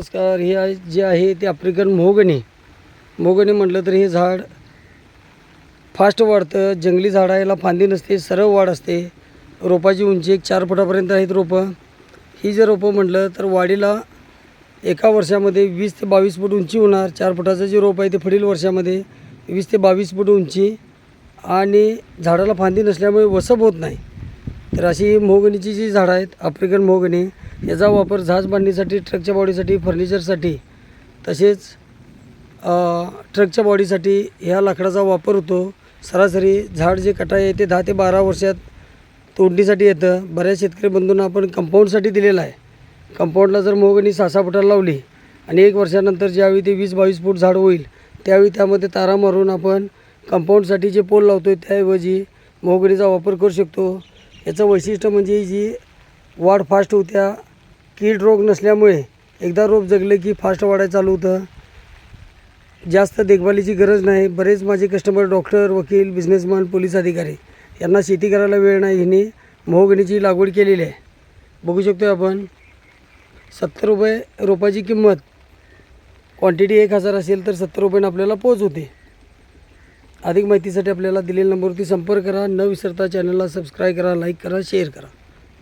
नमस्कार हे जे आहे ते आफ्रिकन मोगणी मोगणी म्हटलं तर हे झाड फास्ट वाढतं जंगली झाड आहे याला फांदी नसते सरळ वाढ असते. रोपाची उंची एक चार फुटापर्यंत आहेत रोपं. ही जर रोपं म्हटलं तर वाढीला एका वर्षामध्ये वीस ते बावीस फूट उंची होणार. चार फुटाचं जे रोप आहे ते पुढील वर्षामध्ये वीस ते बावीस फूट उंची. आणि झाडाला फांदी नसल्यामुळे वसप होत नाही. तर अशी मोगणीची जी झाडं आहेत आफ्रिकन मोगणी याचा वापर झाज बांधणीसाठी ट्रकच्या बॉडीसाठी फर्निचरसाठी तसेच ट्रकच्या बॉडीसाठी ह्या लाकडाचा वापर होतो. सरासरी झाड जे कटाई आहे ते दहा ते बारा वर्षात तोडणीसाठी येतं. बऱ्याच शेतकरी बंधूंना आपण कंपाऊंडसाठी दिलेलं आहे. कंपाऊंडला जर मोहगणी सहा सहा फुटाला लावली आणि एक वर्षानंतर ज्यावेळी ते वीस बावीस फूट झाड होईल त्यावेळी त्यामध्ये तारा मारून आपण कंपाऊंडसाठी जे पोल लावतो त्याऐवजी मोहगणीचा वापर करू शकतो. याचं वैशिष्ट्य म्हणजे जी वाढ फास्ट होत्या कीड रोग नसल्यामुळे एकदा रोप जगले की फास्ट वाढायला चालू होतं. जास्त देखभालीची गरज नाही. बरेच माझे कस्टमर डॉक्टर वकील बिझनेसमॅन पोलीस अधिकारी यांना शेती करायला वेळ नाही. ह्यांनी मोहगणीची लागवड केलेली आहे. बघू शकतो आपण. सत्तर रुपये रोपाची किंमत. क्वांटिटी एक हजार असेल तर सत्तर रुपयानं आपल्याला पोच होते. अधिक माहितीसाठी आपल्याला दिलेल्या नंबरवरती संपर्क करा. न विसरता चॅनलला सबस्क्राईब करा लाईक करा शेअर करा.